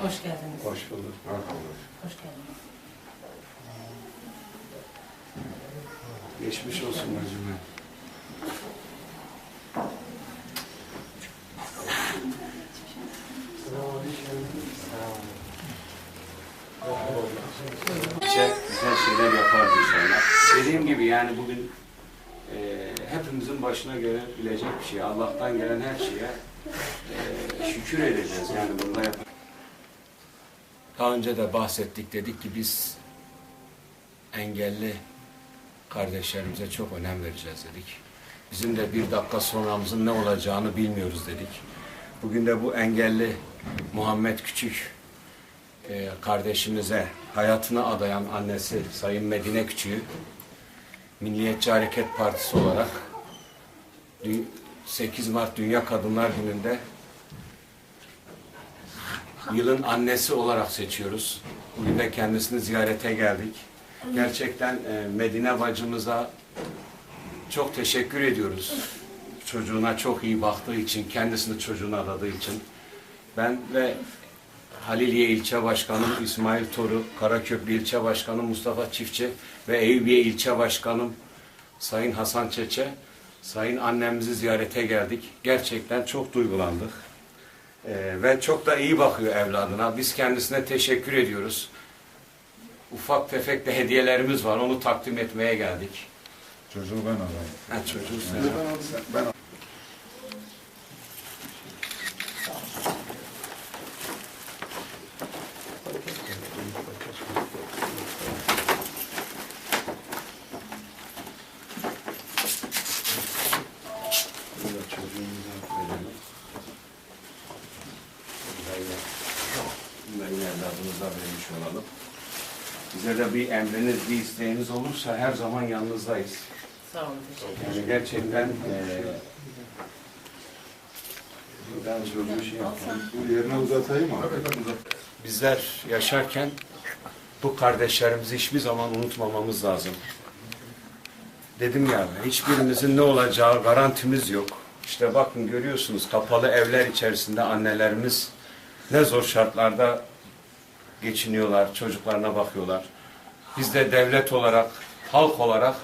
Hoş geldiniz. Hoş bulduk. Merhaba. Hoş geldiniz. Geçmiş olsun bacım. Güzel, güzel şeyler yaparız inşallah. Dediğim gibi yani bugün e, hepimizin başına gelebilecek bir şey. Allah'tan gelen her şeye e, şükür edeceğiz. Yani bunda yap- Daha önce de bahsettik dedik ki biz engelli kardeşlerimize çok önem vereceğiz dedik. Bizim de bir dakika sonramızın ne olacağını bilmiyoruz dedik. Bugün de bu engelli Muhammed Küçük e, kardeşimize hayatını adayan annesi Sayın Medine Küçük'ü Milliyetçi Hareket Partisi olarak dü- 8 Mart Dünya Kadınlar Günü'nde yılın annesi olarak seçiyoruz. Bugün de kendisini ziyarete geldik. Gerçekten e, Medine bacımıza çok teşekkür ediyoruz. Çocuğuna çok iyi baktığı için, kendisini çocuğuna adadığı için. Ben ve Haliliye İlçe Başkanım İsmail Toru, Karaköprü İlçe Başkanım Mustafa Çiftçi ve Eyüpiye İlçe Başkanım Sayın Hasan Çeçe, Sayın annemizi ziyarete geldik. Gerçekten çok duygulandık. Ee, ve çok da iyi bakıyor evladına. Biz kendisine teşekkür ediyoruz. Ufak tefek de hediyelerimiz var. Onu takdim etmeye geldik. Çocuğu ben alayım. Ha, çocuğu sen. Ben Bunu da Evladımıza vermiş olalım. Bize de bir emriniz, bir isteğiniz olursa her zaman yanınızdayız. Sağ olun. Yani gerçekten eee ben çocuğu şey yapayım. bu yerine uzatayım mı? Bizler yaşarken bu kardeşlerimizi hiçbir zaman unutmamamız lazım. Dedim ya hiçbirimizin ne olacağı garantimiz yok. İşte bakın görüyorsunuz kapalı evler içerisinde annelerimiz ne zor şartlarda geçiniyorlar, çocuklarına bakıyorlar. Biz de devlet olarak, halk olarak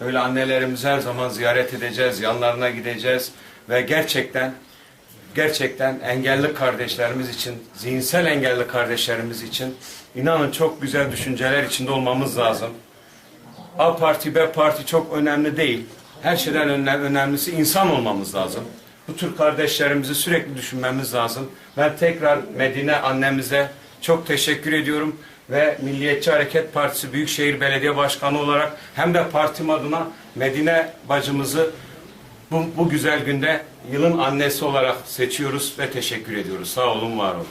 öyle annelerimizi her zaman ziyaret edeceğiz, yanlarına gideceğiz ve gerçekten gerçekten engelli kardeşlerimiz için, zihinsel engelli kardeşlerimiz için inanın çok güzel düşünceler içinde olmamız lazım. A parti, B parti çok önemli değil. Her şeyden öne- önemlisi insan olmamız lazım. Bu tür kardeşlerimizi sürekli düşünmemiz lazım. Ben tekrar Medine annemize çok teşekkür ediyorum ve Milliyetçi Hareket Partisi Büyükşehir Belediye Başkanı olarak hem de partim adına Medine bacımızı bu, bu güzel günde yılın annesi olarak seçiyoruz ve teşekkür ediyoruz. Sağ olun, var olun.